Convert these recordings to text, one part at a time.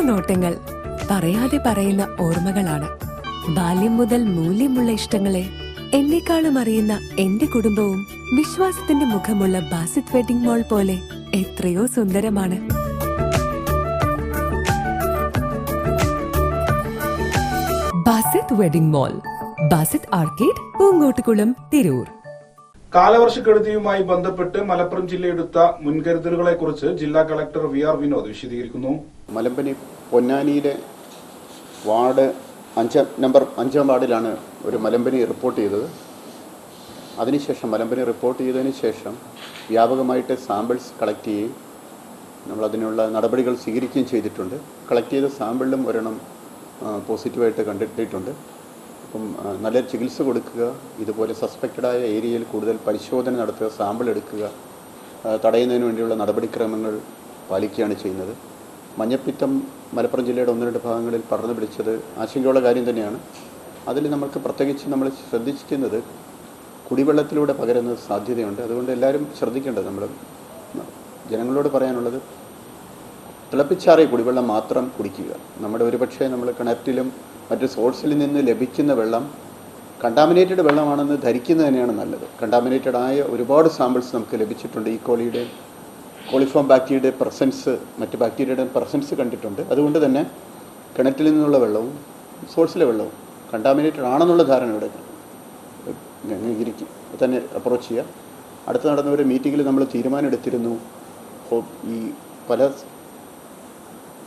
നോട്ടങ്ങൾ പറയാതെ പറയുന്ന ഓർമ്മകളാണ്. ബാല്യം മുതൽ മൂല്യമുള്ള ഇഷ്ടങ്ങളെ എന്നെക്കാളും അറിയുന്ന എന്റെ കുടുംബവും വിശ്വാസത്തിന്റെ മുഖമുള്ള ബാസിത് വെഡിംഗ് മോൾ പോലെ എത്രയോ സുന്ദരമാണ്. Basith wedding mall Basith arcade Poongottukulam Tirur. കാലവർഷക്കെടുതിയുമായി ബന്ധപ്പെട്ട് മലപ്പുറം ജില്ലയെടുത്ത മുൻകരുതലുകളെക്കുറിച്ച് ജില്ലാ കളക്ടർ വി ആർ വിനോദ് വിശദീകരിക്കുന്നു. മലമ്പനി പൊന്നാനിയിലെ വാർഡ് അഞ്ചാം നമ്പർ അഞ്ചാം വാർഡിലാണ് ഒരു മലമ്പനി റിപ്പോർട്ട് ചെയ്തത്. അതിനുശേഷം മലമ്പനി റിപ്പോർട്ട് ചെയ്തതിന് ശേഷം വ്യാപകമായിട്ട് സാമ്പിൾസ് കളക്ട് ചെയ്യുകയും നമ്മളതിനുള്ള നടപടികൾ സ്വീകരിക്കുകയും ചെയ്തിട്ടുണ്ട്. കളക്ട് ചെയ്ത സാമ്പിളിലും ഒരെണ്ണം പോസിറ്റീവായിട്ട് കണ്ടെത്തിയിട്ടുണ്ട് അപ്പം നല്ല ചികിത്സ കൊടുക്കുക ഇതുപോലെ സസ്പെക്റ്റഡായ ഏരിയയിൽ കൂടുതൽ പരിശോധന നടത്തുക സാമ്പിൾ എടുക്കുക തടയുന്നതിന് വേണ്ടിയുള്ള നടപടിക്രമങ്ങൾ പാലിക്കുകയാണ് ചെയ്യുന്നത്. മഞ്ഞപ്പിത്തം മലപ്പുറം ജില്ലയുടെ ഒന്ന് രണ്ട് ഭാഗങ്ങളിൽ പടർന്നു പിടിച്ചത് ആശങ്കയുള്ള കാര്യം തന്നെയാണ്. അതിൽ നമ്മൾക്ക് പ്രത്യേകിച്ച് നമ്മൾ ശ്രദ്ധിക്കുന്നത് കുടിവെള്ളത്തിലൂടെ പകരുന്ന സാധ്യതയുണ്ട്. അതുകൊണ്ട് എല്ലാവരും ശ്രദ്ധിക്കേണ്ടത് നമ്മൾ ജനങ്ങളോട് പറയാനുള്ളത് തിളപ്പിച്ചാറിയ കുടിവെള്ളം മാത്രം കുടിക്കുക. നമ്മുടെ ഒരുപക്ഷെ നമ്മൾ കിണറ്റിലും മറ്റ് സോഴ്സിൽ നിന്ന് ലഭിക്കുന്ന വെള്ളം കണ്ടാമിനേറ്റഡ് വെള്ളമാണെന്ന് ധരിക്കുന്നത് തന്നെയാണ് നല്ലത്. കണ്ടാമിനേറ്റഡ് ആയ ഒരുപാട് സാമ്പിൾസ് നമുക്ക് ലഭിച്ചിട്ടുണ്ട് ഈ കോളിയുടെ കോളിഫോം ബാക്ടീരിയയുടെ പ്രസൻസ് മറ്റ് ബാക്ടീരിയയുടെ പ്രസൻസ് കണ്ടിട്ടുണ്ട്. അതുകൊണ്ട് തന്നെ കിണറ്റിൽ നിന്നുള്ള വെള്ളവും സോഴ്സിലെ വെള്ളവും കണ്ടാമിനേറ്റഡ് ആണെന്നുള്ള ധാരണ ഇവിടെ അംഗീകരിക്കും തന്നെ അപ്രോച്ച് ചെയ്യുക. അടുത്ത് നടന്ന ഒരു മീറ്റിങ്ങിൽ നമ്മൾ തീരുമാനം എടുത്തിരുന്നു. ഈ പല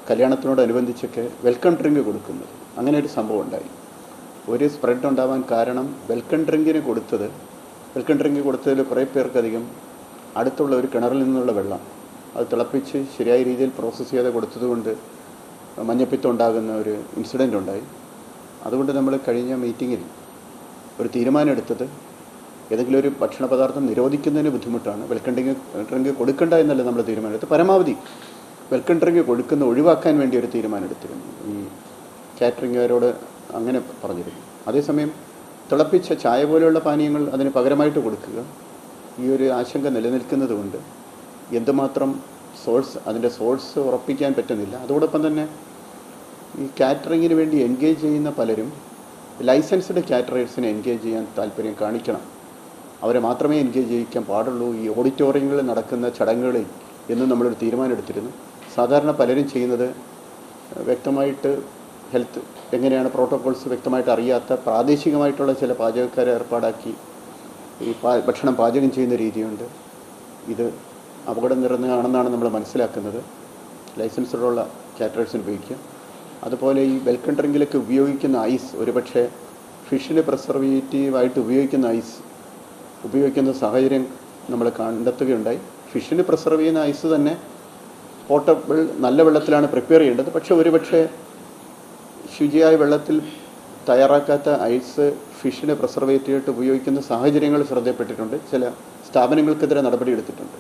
കല്യാണത്തിനോടനുബന്ധിച്ചൊക്കെ വെൽക്കം ഡ്രിങ്ക് കൊടുക്കുന്നത്. അങ്ങനെ ഒരു സംഭവം ഉണ്ടായി. ഒരു സ്പ്രെഡ് ഉണ്ടാവാൻ കാരണം വെൽക്കം ഡ്രിങ്കിന് കൊടുത്തത് വെൽക്കം ഡ്രിങ്ക് കൊടുത്തതിൽ കുറേ പേർക്കധികം അടുത്തുള്ള ഒരു കിണറിൽ നിന്നുള്ള വെള്ളം. അത് തിളപ്പിച്ച് ശരിയായ രീതിയിൽ പ്രോസസ്സ് ചെയ്യാതെ കൊടുത്തതുകൊണ്ട് മഞ്ഞപ്പിത്തം ഉണ്ടാകുന്ന ഒരു ഇൻസിഡന്റ് ഉണ്ടായി. അതുകൊണ്ട് നമ്മൾ കഴിഞ്ഞ മീറ്റിങ്ങിൽ ഒരു തീരുമാനം എടുത്തത് ഏതെങ്കിലും ഒരു ഭക്ഷണ പദാർത്ഥം നിരോധിക്കുന്നതിന് ബുദ്ധിമുട്ടാണ്. വെൽക്കം ഡ്രിങ്ക് കൊടുക്കേണ്ട എന്നല്ല നമ്മൾ തീരുമാനമെടുത്ത് പരമാവധി വെൽക്കം ഡ്രിങ്ക് കൊടുക്കുന്ന ഒഴിവാക്കാൻ വേണ്ടി ഒരു തീരുമാനം എടുത്തിരുന്നു ഈ കാറ്ററിംഗുകാരോട് അങ്ങനെ പറഞ്ഞിരുന്നു. അതേസമയം തിളപ്പിച്ച ചായ പോലെയുള്ള പാനീയങ്ങൾ അതിന് പകരമായിട്ട് കൊടുക്കുക. ഈ ഒരു ആശങ്ക നിലനിൽക്കുന്നത് കൊണ്ട് എന്തുമാത്രം സോഴ്സ് അതിന്റെ സോഴ്സ് ഉറപ്പിക്കാൻ പറ്റുന്നില്ല. അതോടൊപ്പം തന്നെ ഈ കാറ്ററിങ്ങിന് വേണ്ടി എൻഗേജ് ചെയ്യുന്ന പലരും ലൈസൻസ്ഡ് കാറ്ററേഴ്സിനെ എൻഗേജ് ചെയ്യാൻ താല്പര്യം കാണിക്കണം. അവരെ മാത്രമേ എൻഗേജ് ചെയ്യിക്കാൻ പാടുള്ളൂ. ഈ ഓഡിറ്റോറിയങ്ങളിൽ നടക്കുന്ന ചടങ്ങുകളിൽ എന്നും നമ്മളൊരു തീരുമാനമെടുത്തിരുന്നു. സാധാരണ പലരും ചെയ്യുന്നത് വ്യക്തമായിട്ട് ഹെൽത്ത് എങ്ങനെയാണ് പ്രോട്ടോകോൾസ് വ്യക്തമായിട്ട് അറിയാത്ത പ്രാദേശികമായിട്ടുള്ള ചില പാചകക്കാരെ ഏർപ്പാടാക്കി ഈ ഭക്ഷണം പാചകം ചെയ്യുന്ന രീതിയുണ്ട്. ഇത് അപകടം നിറഞ്ഞതാണെന്നാണ് നമ്മൾ മനസ്സിലാക്കുന്നത്. ലൈസൻസുള്ള കാറ്ററേഴ്സിന് ഉപയോഗിക്കുക അതുപോലെ ഈ വെൽക്കം ഡ്രിങ്കിലൊക്കെ ഉപയോഗിക്കുന്ന ഐസ് ഒരുപക്ഷെ ഫിഷിന് പ്രിസർവേറ്റീവായിട്ട് ഉപയോഗിക്കുന്ന ഐസ് ഉപയോഗിക്കുന്ന സാഹചര്യം നമ്മൾ കണ്ടെത്തുകയുണ്ടായി. ഫിഷിന് പ്രിസർവ് ചെയ്യുന്ന ഐസ് തന്നെ പോർട്ടബിൾ നല്ല വെള്ളത്തിലാണ് പ്രിപ്പയർ ചെയ്യേണ്ടത്. പക്ഷേ ഒരുപക്ഷെ ശുചിയായ വെള്ളത്തിൽ തയ്യാറാക്കാത്ത ഐസ് ഫിഷിന് പ്രിസർവേറ്റീവായിട്ട് ഉപയോഗിക്കുന്ന സാഹചര്യങ്ങൾ ശ്രദ്ധയപ്പെട്ടിട്ടുണ്ട് ചില സ്ഥാപനങ്ങൾക്കെതിരെ നടപടിയെടുത്തിട്ടുണ്ട്.